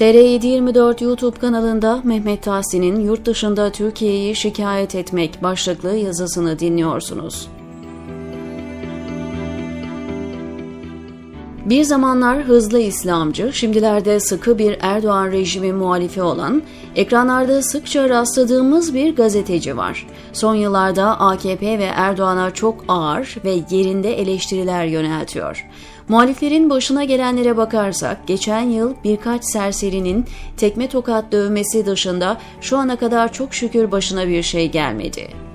TR724 YouTube kanalında Mehmet Tahsin'in yurt dışında Türkiye'yi şikayet etmek başlıklı yazısını dinliyorsunuz. Bir zamanlar hızlı İslamcı, şimdilerde sıkı bir Erdoğan rejimi muhalifi olan, ekranlarda sıkça rastladığımız bir gazeteci var. Son yıllarda AKP ve Erdoğan'a çok ağır ve yerinde eleştiriler yöneltiyor. Muhaliflerin başına gelenlere bakarsak, geçen yıl birkaç serserinin tekme tokat dövmesi dışında şu ana kadar çok şükür başına bir şey gelmedi.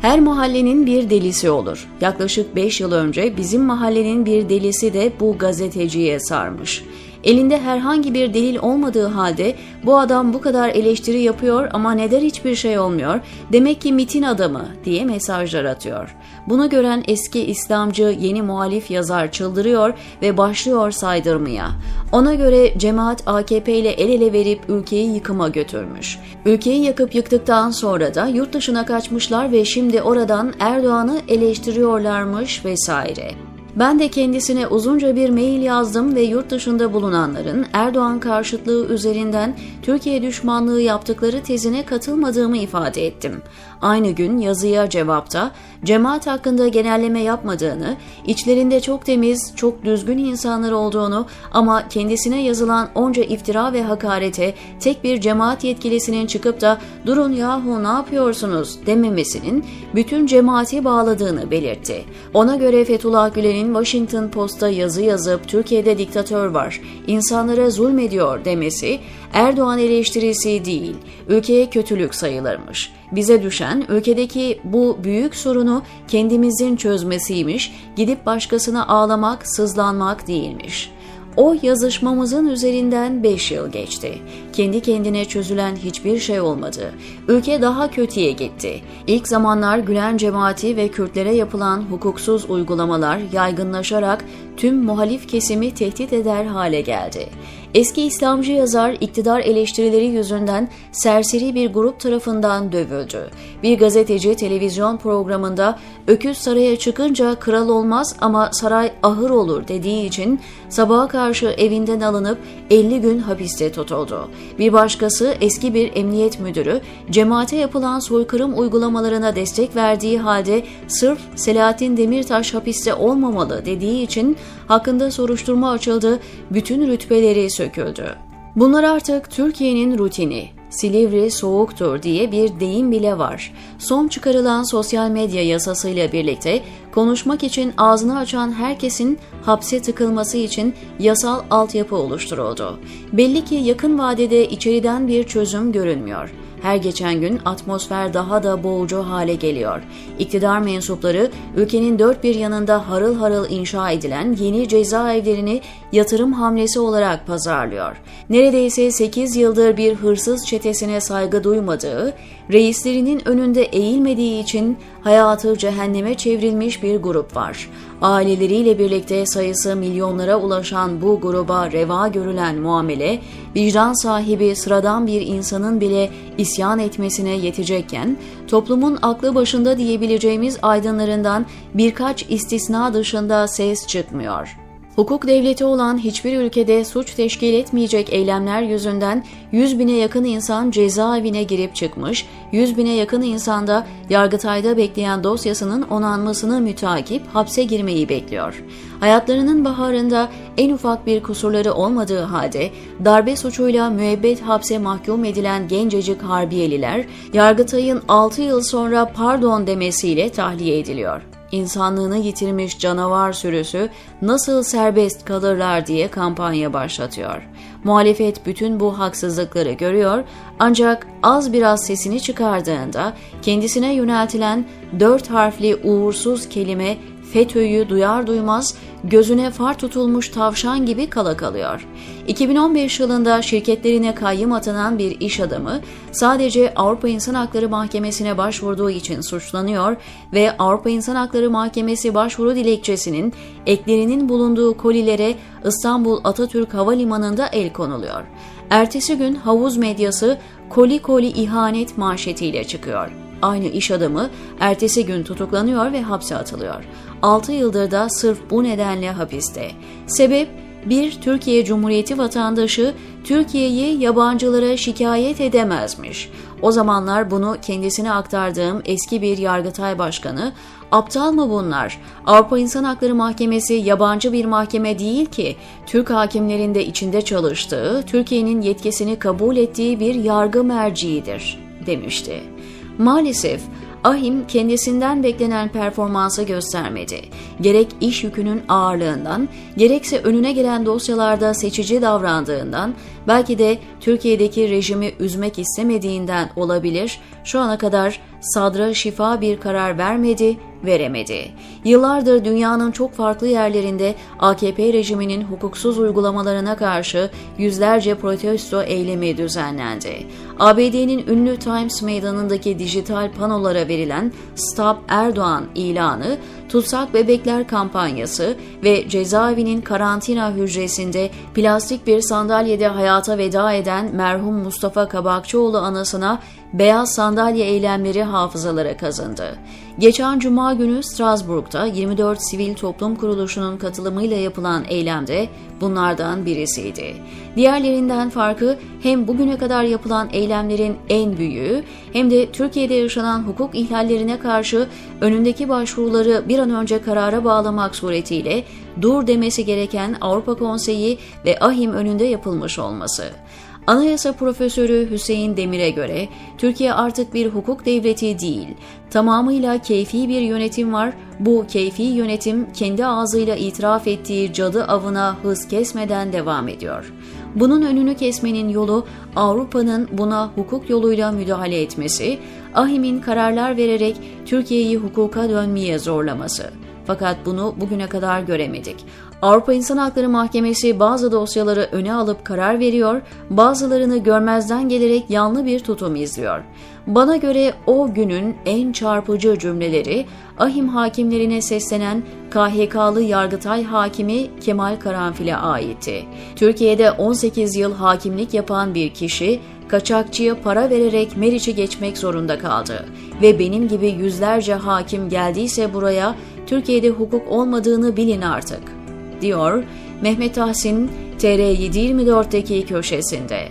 Her mahallenin bir delisi olur. Yaklaşık 5 yıl önce bizim mahallenin bir delisi de bu gazeteciye sarmış. Elinde herhangi bir delil olmadığı halde bu adam bu kadar eleştiri yapıyor ama neden hiçbir şey olmuyor? Demek ki mitin adamı diye mesajlar atıyor. Bunu gören eski İslamcı yeni muhalif yazar çıldırıyor ve başlıyor saydırmaya. Ona göre cemaat AKP ile el ele verip ülkeyi yıkıma götürmüş. Ülkeyi yakıp yıktıktan sonra da yurt dışına kaçmışlar ve şimdi oradan Erdoğan'ı eleştiriyorlarmış vesaire. Ben de kendisine uzunca bir mail yazdım ve yurt dışında bulunanların Erdoğan karşıtlığı üzerinden Türkiye düşmanlığı yaptıkları tezine katılmadığımı ifade ettim. Aynı gün yazıya cevapta cemaat hakkında genelleme yapmadığını, içlerinde çok temiz, çok düzgün insanlar olduğunu ama kendisine yazılan onca iftira ve hakarete tek bir cemaat yetkilisinin çıkıp da durun yahu ne yapıyorsunuz dememesinin bütün cemaati bağladığını belirtti. Ona göre Fethullah Gülen'in Washington Post'a yazı yazıp Türkiye'de diktatör var, insanlara zulmediyor demesi Erdoğan eleştirisi değil, ülkeye kötülük sayılırmış. Bize düşen ülkedeki bu büyük sorunu kendimizin çözmesiymiş, gidip başkasına ağlamak, sızlanmak değilmiş.'' O yazışmamızın üzerinden 5 yıl geçti. Kendi kendine çözülen hiçbir şey olmadı. Ülke daha kötüye gitti. İlk zamanlar Gülen cemaati ve Kürtlere yapılan hukuksuz uygulamalar yaygınlaşarak tüm muhalif kesimi tehdit eder hale geldi. Eski İslamcı yazar iktidar eleştirileri yüzünden serseri bir grup tarafından dövüldü. Bir gazeteci televizyon programında öküz saraya çıkınca kral olmaz ama saray ahır olur dediği için sabaha karşı evinden alınıp 50 gün hapiste tutuldu. Bir başkası eski bir emniyet müdürü cemaate yapılan soykırım uygulamalarına destek verdiği halde sırf Selahattin Demirtaş hapiste olmamalı dediği için hakkında soruşturma açıldı, bütün rütbeleri söküldü. Bunlar artık Türkiye'nin rutini. Silivri soğuktur diye bir deyim bile var. Son çıkarılan sosyal medya yasasıyla birlikte konuşmak için ağzını açan herkesin hapse tıkılması için yasal altyapı oluşturuldu. Belli ki yakın vadede içeriden bir çözüm görünmüyor. Her geçen gün atmosfer daha da boğucu hale geliyor. İktidar mensupları ülkenin dört bir yanında harıl harıl inşa edilen yeni cezaevlerini yatırım hamlesi olarak pazarlıyor. Neredeyse 8 yıldır bir hırsız çetesine saygı duymadığı, reislerinin önünde eğilmediği için hayatı cehenneme çevrilmiş bir grup var. Aileleriyle birlikte sayısı milyonlara ulaşan bu gruba reva görülen muamele, vicdan sahibi sıradan bir insanın bile isyan etmesine yetecekken, toplumun aklı başında diyebileceğimiz aydınlarından birkaç istisna dışında ses çıkmıyor. Hukuk devleti olan hiçbir ülkede suç teşkil etmeyecek eylemler yüzünden 100 bine yakın insan cezaevine girip çıkmış, 100 bine yakın insan da Yargıtay'da bekleyen dosyasının onanmasını mütakip hapse girmeyi bekliyor. Hayatlarının baharında en ufak bir kusurları olmadığı halde darbe suçuyla müebbet hapse mahkum edilen gencecik harbiyeliler Yargıtay'ın 6 yıl sonra pardon demesiyle tahliye ediliyor insanlığını yitirmiş canavar sürüsü nasıl serbest kalırlar diye kampanya başlatıyor. Muhalefet bütün bu haksızlıkları görüyor ancak az biraz sesini çıkardığında kendisine yöneltilen dört harfli uğursuz kelime FETÖ'yü duyar duymaz gözüne far tutulmuş tavşan gibi kala kalıyor. 2015 yılında şirketlerine kayyım atanan bir iş adamı sadece Avrupa İnsan Hakları Mahkemesi'ne başvurduğu için suçlanıyor ve Avrupa İnsan Hakları Mahkemesi başvuru dilekçesinin eklerinin bulunduğu kolilere İstanbul Atatürk Havalimanı'nda el konuluyor. Ertesi gün havuz medyası koli koli ihanet manşetiyle çıkıyor. Aynı iş adamı ertesi gün tutuklanıyor ve hapse atılıyor. 6 yıldır da sırf bu nedenle hapiste. Sebep bir Türkiye Cumhuriyeti vatandaşı Türkiye'yi yabancılara şikayet edemezmiş. O zamanlar bunu kendisine aktardığım eski bir Yargıtay Başkanı, aptal mı bunlar? Avrupa İnsan Hakları Mahkemesi yabancı bir mahkeme değil ki, Türk hakimlerin de içinde çalıştığı, Türkiye'nin yetkisini kabul ettiği bir yargı merciidir, demişti. maalesef Ahim kendisinden beklenen performansı göstermedi. Gerek iş yükünün ağırlığından, gerekse önüne gelen dosyalarda seçici davrandığından, belki de Türkiye'deki rejimi üzmek istemediğinden olabilir, şu ana kadar sadra şifa bir karar vermedi, veremedi. Yıllardır dünyanın çok farklı yerlerinde AKP rejiminin hukuksuz uygulamalarına karşı yüzlerce protesto eylemi düzenlendi. ABD'nin ünlü Times meydanındaki dijital panolara verilen Stop Erdoğan ilanı, tutsak bebekler kampanyası ve cezaevinin karantina hücresinde plastik bir sandalyede hayata veda eden merhum Mustafa Kabakçıoğlu anısına beyaz sandalye eylemleri hafızalara kazındı. Geçen cuma günü Strasbourg'da 24 sivil toplum kuruluşunun katılımıyla yapılan eylemde bunlardan birisiydi. Diğerlerinden farkı hem bugüne kadar yapılan eylemlerin en büyüğü hem de Türkiye'de yaşanan hukuk ihlallerine karşı önündeki başvuruları bir an önce karara bağlamak suretiyle dur demesi gereken Avrupa Konseyi ve AHİM önünde yapılmış olması. Anayasa Profesörü Hüseyin Demir'e göre Türkiye artık bir hukuk devleti değil, tamamıyla keyfi bir yönetim var. Bu keyfi yönetim kendi ağzıyla itiraf ettiği cadı avına hız kesmeden devam ediyor. Bunun önünü kesmenin yolu Avrupa'nın buna hukuk yoluyla müdahale etmesi, AHİM'in kararlar vererek Türkiye'yi hukuka dönmeye zorlaması. Fakat bunu bugüne kadar göremedik. Avrupa İnsan Hakları Mahkemesi bazı dosyaları öne alıp karar veriyor, bazılarını görmezden gelerek yanlı bir tutum izliyor. Bana göre o günün en çarpıcı cümleleri ahim hakimlerine seslenen KHK'lı Yargıtay Hakimi Kemal Karanfil'e aitti. Türkiye'de 18 yıl hakimlik yapan bir kişi kaçakçıya para vererek Meriç'i geçmek zorunda kaldı ve benim gibi yüzlerce hakim geldiyse buraya Türkiye'de hukuk olmadığını bilin artık, diyor Mehmet Tahsin TR724'deki köşesinde.